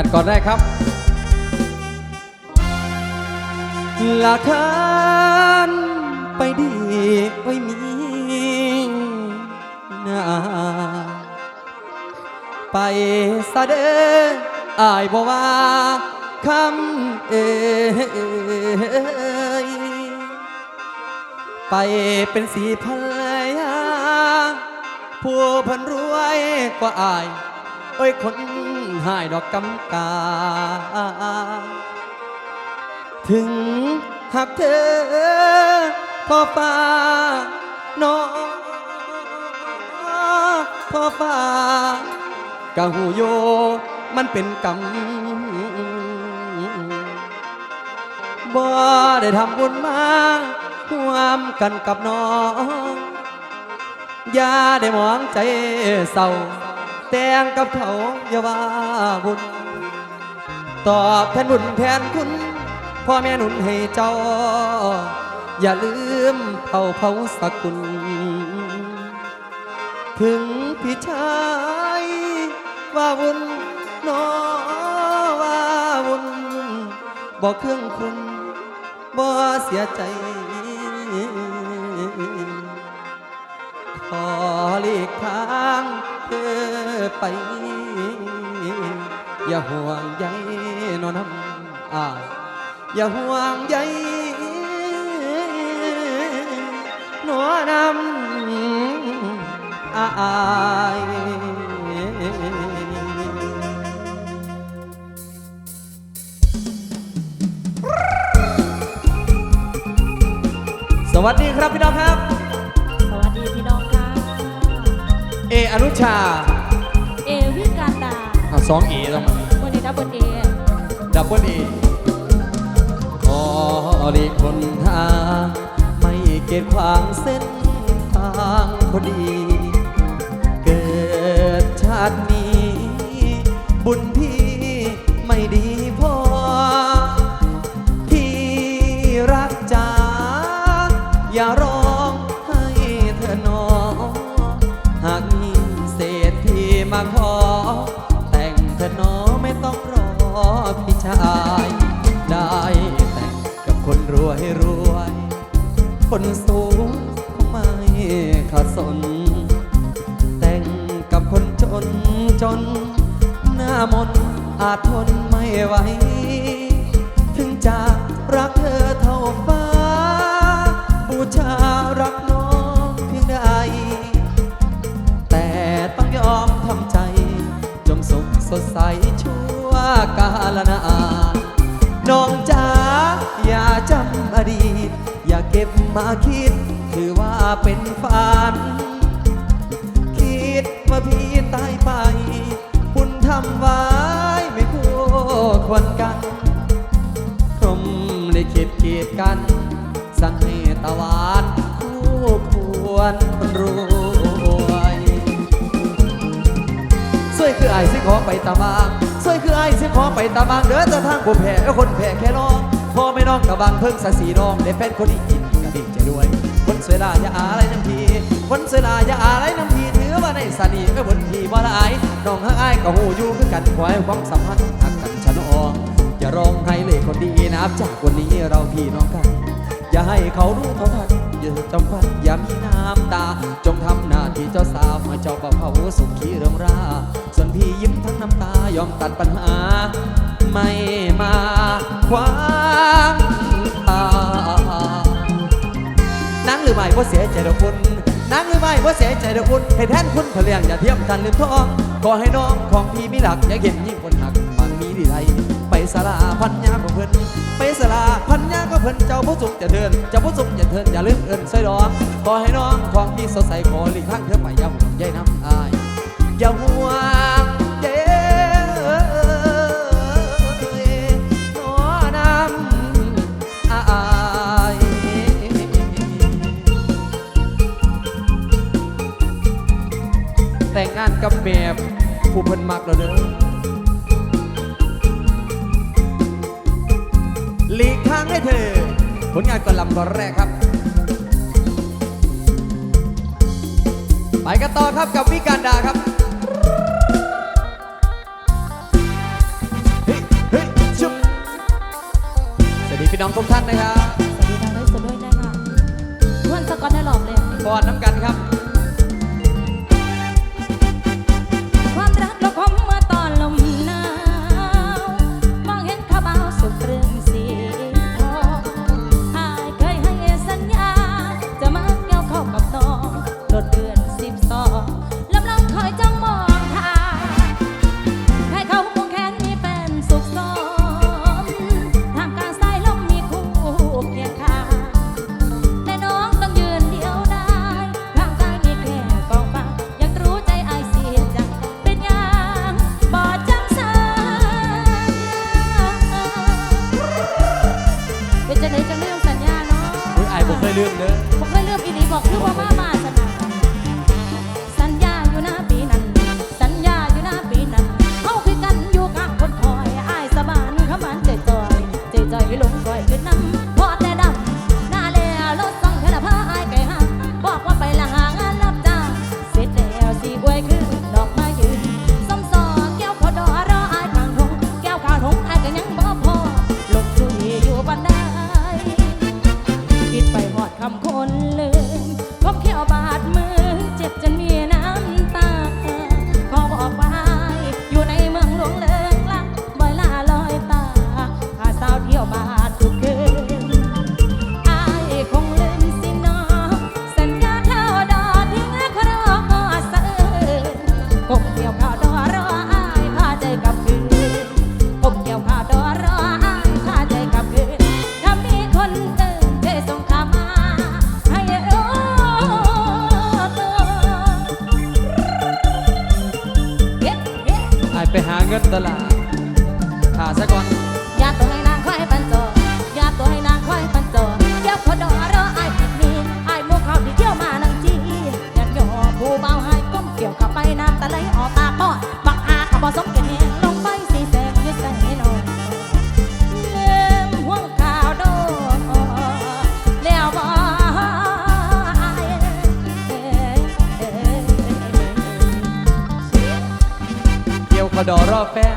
กันก่อนแรกครับละคันไปดีไว้มีนาไปซะเดออายบอกว่าคำเอยไปเป็นสีภรรยาผู้พันรวยกว่าอาย โอ้ยคน หายดอกกำกา ถึงหักเธอพ่อฟ้าน้องพ่อฟ้ากะหูโยมันเป็นกรรมบ่ได้ทำบุญมาร่วมกันกับน้อง อย่าได้มองใจเศร้า แต่งกับเขาอย่าว่าบุญ ตอบแทนบุญแทนคุณพ่อแม่หนุนให้เจ้า อย่าลืมเผาเผาสกุล ถึงพี่ชายว่าบุญน้อว่าบุญบอกเครื่องคุณบ่เสียใจขอหลีกทาง เธอไป อย่าห่วงใยนอนน้ำอ่าอย่าห่วงใยหนอนำอายสวัสดีครับพี่น้องครับ ออนุชาเอวิการดาอะสองเอต้องมาวันนี้ดับเบิลเอดับเบิลเอขอหลีกคนทางไม่เกตขวางเส้นทางพอดี เกิดชาติ แต่งเธอนอไม่ต้องรอพี่ชาย ได้แต่งกับคนรวยรวย คนสูงก็ไม่ขาดสน แต่งกับคนจนจน หน้ามน์อาจทนไม่ไหวาลนาน้องจ๋าอย่าจำอดีต อย่าเก็บมาคิด ถือว่าเป็นฝัน คิดว่าพี่ตายไปคุณทำไว้ไม่คู่ควรกันพรหมลิขิตกีดกัน สั่งให้ตะวันคู่ควรคนรวย สวยคือไอ้สิขอไปตาบาง ไม้สิขอไปตาบางเด้อแต่ทางผู้แพ้คนแพ้แค่น้องพอไม่น้องกับางเพิ่งสะสีน้องได้เป็นคนดีกินกะดีใจด้วย คนสวยลาอย่าอะไรน้ำที คนสวยลาอย่าอะไรน้ำทีถือว่าในสนีก็บนทีบ่ละอายน้องฮักอายก็หูอยู่คือกันคอยความสัมพันธ์หักกันชะนออย่าร้องให้เลยคนดีนับจากวันนี้เราพี่น้องกัน อย่าให้เขารู้เท่าทันอย่าจำพันอย่ามีน้ำตา จงทำหน้าที่เจ้าสาวมาเจ้าบ่าวสุขีเรื่องราส่วนพี่ยิ้มทั้งน้ำตา อมตัดปัญหา ไม่มาขวางทางนางหรือไม่ว่าเสียใจดอกคุณนางหรือไม่ว่าเสียใจดอกคุณให้แทนคุณเพลียงอย่าเทียมกันลืมทองขอให้น้องของพี่มีหลักอย่าเห็นยิ่งคนหักมันมีดีไรไปสลาพันยาของเพิ่นไปสลาพันยาก็เพิ่นเจ้าผู้สุขจะเทินเจ้าผู้สุขจะเทินอย่าลืมเอินใส่ดอกขอให้น้องของพี่สดใสขอหลีกทางเธอไปอย่าห่วงใยน้ำอายอย่าห่วงานกับแม่ผู้เพิ่นมักแล้วเด้อหลีกทางให้เธอ ผลงานก่อลำก่อนแรกครับ ไปกันต่อครับกับวิการดาครับเฮ้ยชุบสวัสดีพี่น้องทุกท่านนะครับ สวัสดีทางด้วยสวัสดีด้วยนะคะทวนสกอตได้หลอบเลย ก่อนน้ำกันครับ ใจจ อดอรอบแฟน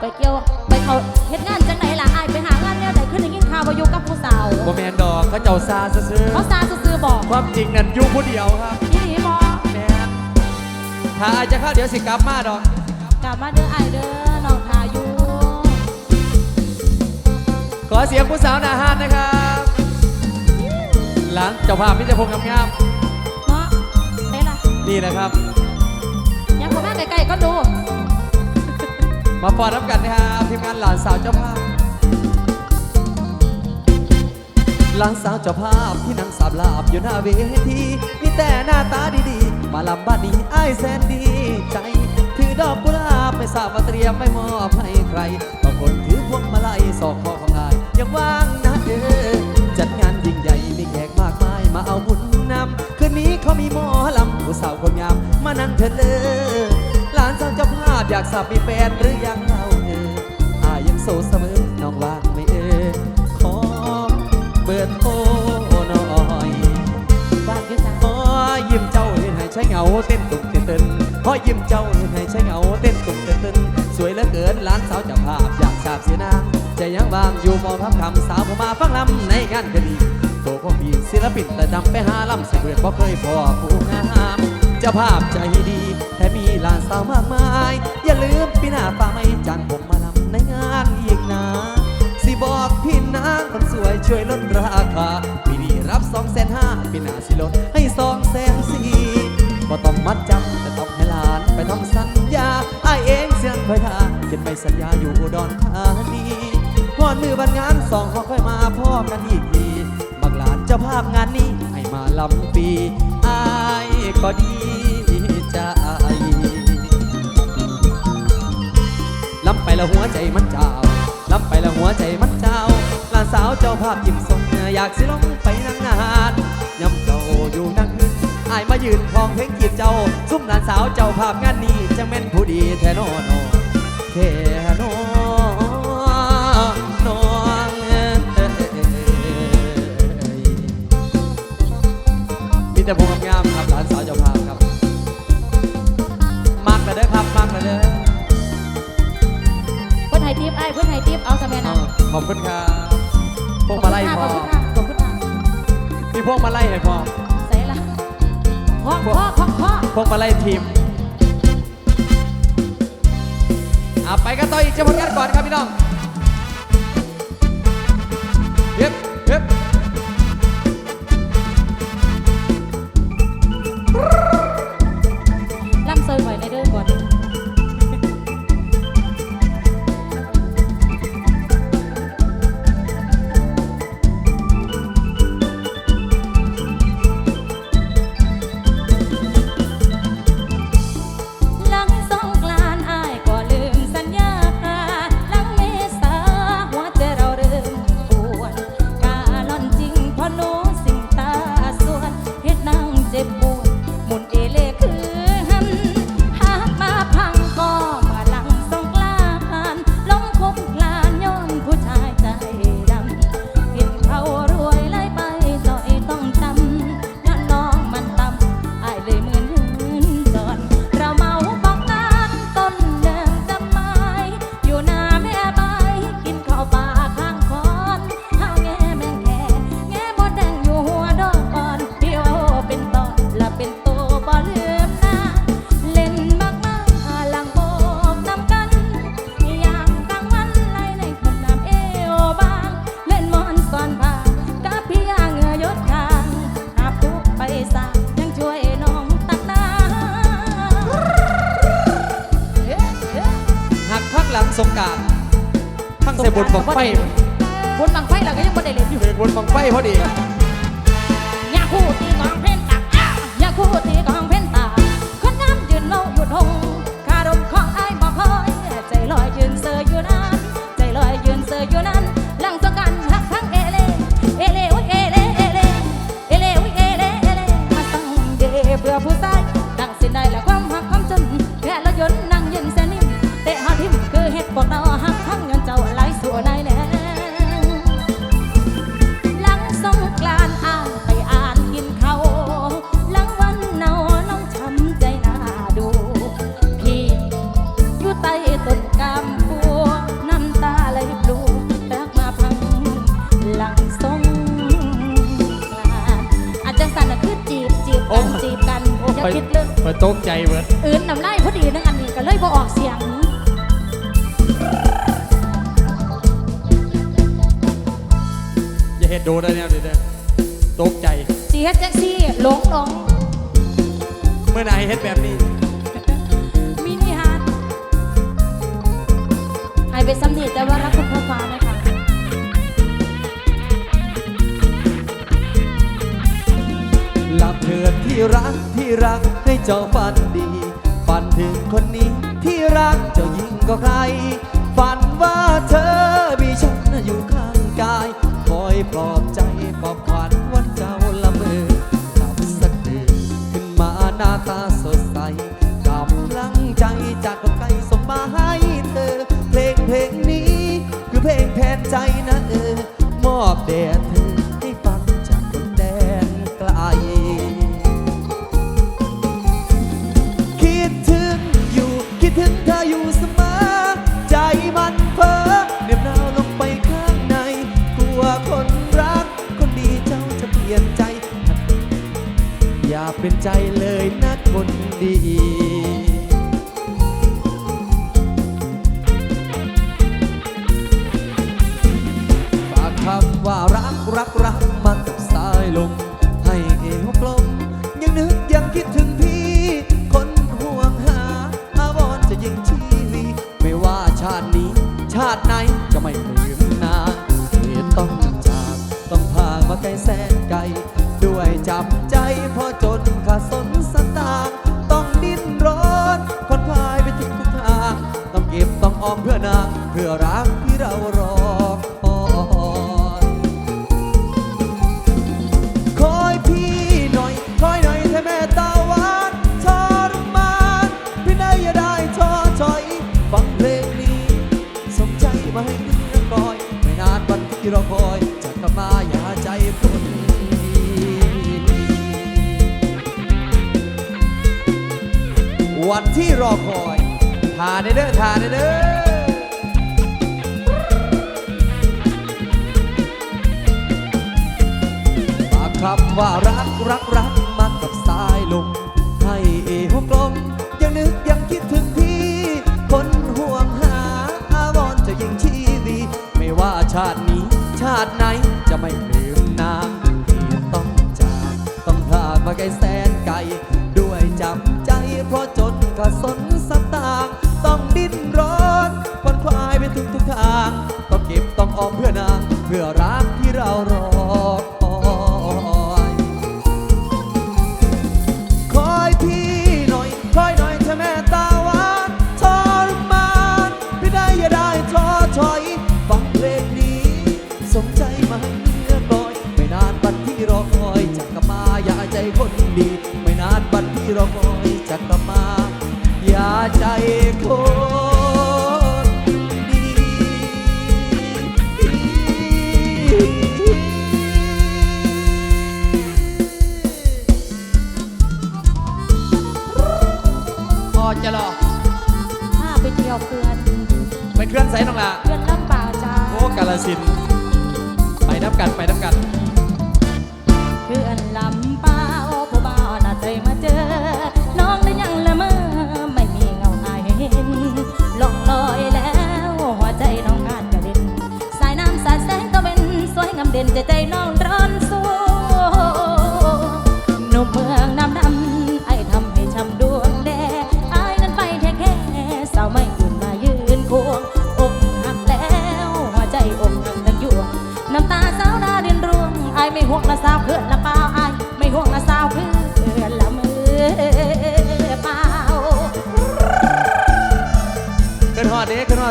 ไปเกี่ยวไปเขาเฮ็ดงานจังไหนล่ะอายไปหางานแนวใดขึ้นได้ยินข่าวว่าอยู่กับผู้สาวโมแมนดอกเขาเจ้าซาซื้อๆเขาซาซื่อๆบอกความจริงนั่นอยู่ผู้เดียวครับอีหลีบ่แมนถ้าอาจจะเข้าเดี๋ยวสิกลับมาดอก กลับมาเด้ออายเด้อน้องทาอยู่ขอเสียงผู้สาวหนาฮานนะครับหลังเจ้าภาพมิตรพงษ์งามเนาะได้ล่ะๆนี่นะครับ ยังบ่มาใกล้ๆก็ดู มาฟอนรับกันนะครับทีมงานหลานสาวเจ้าภาพ หลานสาวเจ้าภาพที่นั่งสาบลาบอยู่หน้าเวทีมีแต่หน้าตาดีๆ มาลำบ้านนี้อ้แสนดีใจ ถือดอกกุหลาบไม่ทราบว่าเตรียมไม่มอบให้ใครบางคนถือพวงมาลัยสอกคอของอายยังว่างนะเด้อจัดงานยิ่งใหญ่มีแขกมากมายมาเอาบุญนำคืนนี้เขามีหมอลำผู้สาวคนงามมานั่งเถิดเลย หลานสาวเจ้าภาพอยากทราบมีแฟนหรือยังเล่าเอออายังโสดเสมอน้องว่างไม่เออขอเบิดโทน้อยบ้านอยู่จ้าขอยิ้มเจ้าเห็นให้ใช้เหงาเต้นตุกเต้นเต้นขอยิ้มเจ้าเห็นให้ใช้เหงาเต้นตุกเต้นเต้นสวยเหลือเกินหลานสาวเจะภาพอยากฉาบเสียนางใจยังวางอยู่มองพับคำสาวผมมาฟังลำในงานคดีโตพ่อพี่ศิลปินแต่ดำไปหาลำเสเพื่อนบ่เคยพอผู้งามเจ้าภาพใจดี ถมมีหลานสาวมากมาย อย่าลืมปีหน้าฟ้าไม่จังผมมาลำในงานอีกนะสิบอกพี่นางคนสวยช่วยลดราคาปีนี้รับสองแสนห้าปีหน้าสิลดให้สองแสนสี่ก็ต้องมัดจำแต่ต้องให้หลานไปทำสัญญาไอเองเสียงคอยทาเขียนไปสัญญาอยู่อุดรธานีก่อนมือบันงานสองขอค่อยมาพ่อกันอีกทีบักหลานเจ้าภาพงานนี้ให้มาลำปีอายก็ดีใจล แล้วหัวใจมันเจ้าลำไปแล้วหัวใจมันเจ้าหลานสาวเจ้าภาพยิ้มทรงอยากสิลงไปนั่งงานยำเจ้าอยู่นั่งคืนอายมายืนคองเพลงจีบเจ้าซุ่มหลานสาวเจ้าภาพงานนี้จังแม่นผู้ดีแท้นอนอแท้นอน ขอบคุณครับพวกมาไล่พขออบคุณค่ะขอบคุณค่ะมีพวกมาไล่ให้พ่อใส่ละพ่อพ่อพ่อพ่อพวกมาไล่ทีมอะไปกันต่ออีกเฉพาะกันก่อนครับพี่น้อง ทั้งเส่บนบังไฟบนบังไฟเราก็ยังบนได้เล่นอยู่บนบังไฟพอดียาคู่ตีกองเพ่นตากยาคู่ตีกองเพ่นตาคนน้ำยืนเล่าหยุดหงคารมของไอ้บอกคอยใจลอยยืนเสืออยู่นานใจลอยยืนเสืออยู่นาน เปิดตกใจเบิดอื่นน้ำลายพอดีนึงอันนี้ก็เลยบ่ออกเสียงอย่าเฮ็ดโดได้แนวเดี๋ยวตกใจสีเฮ็ดแจ็คซี่หลงหลงเมื่อไหร่เฮ็ดแบบนี้มินิฮาร์ไอเป็นสำเนียแต่ว่ารักคุณพ่อฟ้าไหมคะ เถิดที่รักที่รักให้เจ้าฝันดี ฝันถึงคนนี้ที่รักเจ้ายิงก็ใครฝัน เลยนะคนดี วันที่รอคอยทาเด้อทาเด้อคำว่ารักรักรักมากับสายลมให้เอหกลมยังนึกยังคิดถึงพี่ คนห่วงหาอาวอจะยิ่งชีวีไม่ว่าชาตินี้ชาติไหนจะไม่เปลี่ยน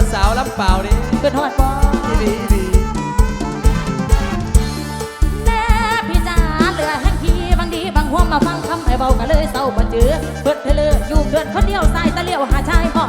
อสาวรับเปล่าดิเปิดทอดบออีดีดีแม่พี่จ๋าเหลือแห่งทีบางดีบางห่วงมาฟังคำไอ้เบากันเลยเศร้าบ่เจือเพิ่นเธอเลยอยู่เกินคนเดียวสายตะเลียวหาชายบ่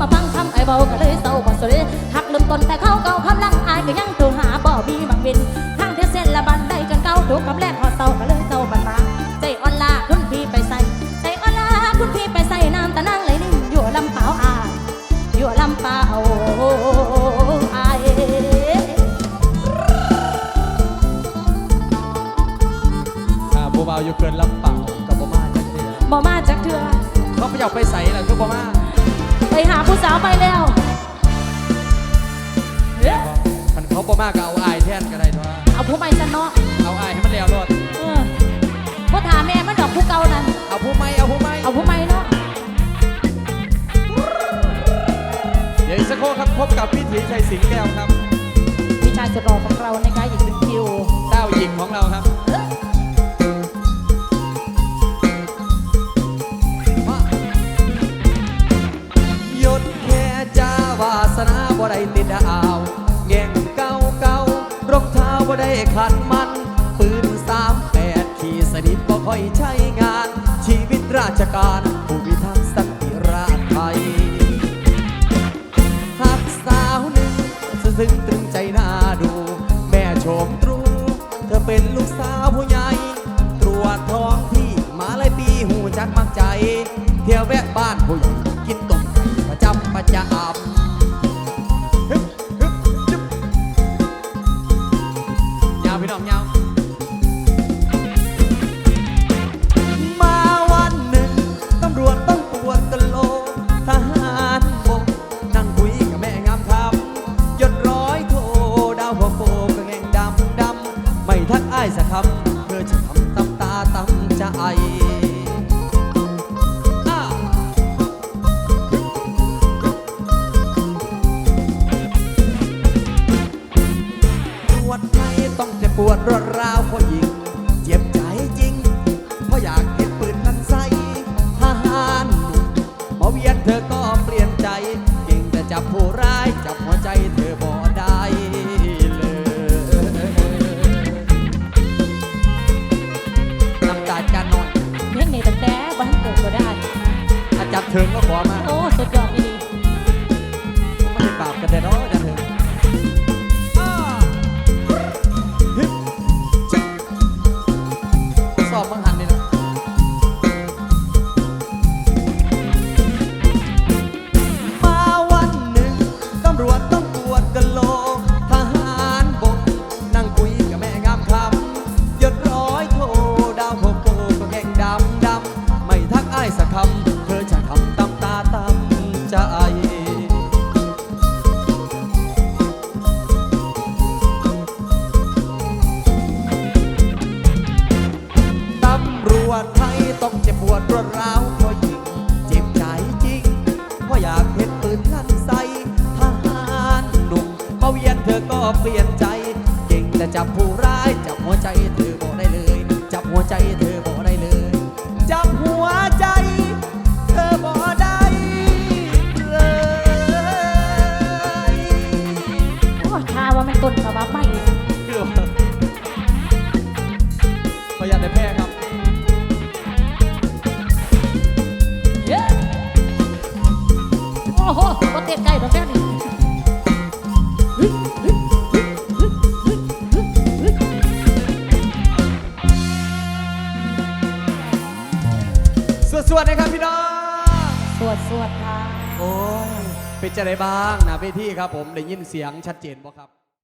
มาฟังคำไอ้เบาก็เลยเศร้าบ่สเลยหักลืมตนแต่เขาเก่าคำลังอายก็ยังโทรหาบ่มีบังเวน จ๋าไปแล้วเอ๊ะมันเขาประมากก็เอาไอายแทนก็ได้ด้วยเอาผู้ไม่ซะเนาะเอาไอให้มันแล้วรอดเออพ่อถามแม่มันดอกผู้เก่านั่นเอาผู้ไม่เอาผู้ไม่เอาผู้ไม่เนาะเดี๋ยวสักครู่ครับพบกับพี่ถีชัยสิงแก้วครับพี่ชายสุดหล่อของเราในกคะอีกหนึ่งคิวเจ้าหญิงของเราครับ่ได้ติดดาวแง่งเก่าเก่ารองเท้าบ่ได้ขัดมันปืนสามแปดขี่สนิทบ่ค่อยใช้งาน ชีวิตราชการผู้พิทักษ์สันติราษไทยหักสาวหนึ่งซึ้งตรึงใจน่าดู แม่ชมตรู เธอเป็นลูกสาวผู้ใหญ่ ตรวจท้องที่มาหลายปีหูจักมักใจ เที่ยวแวะบ้านผู้ใหญ่ 把我崩 จับหัวใจเธอบอกได้เลย จับหัวใจเธอ เป็นจะได้บ้างนะพี่ที่ครับผมได้ยินเสียงชัดเจนบ่ครับ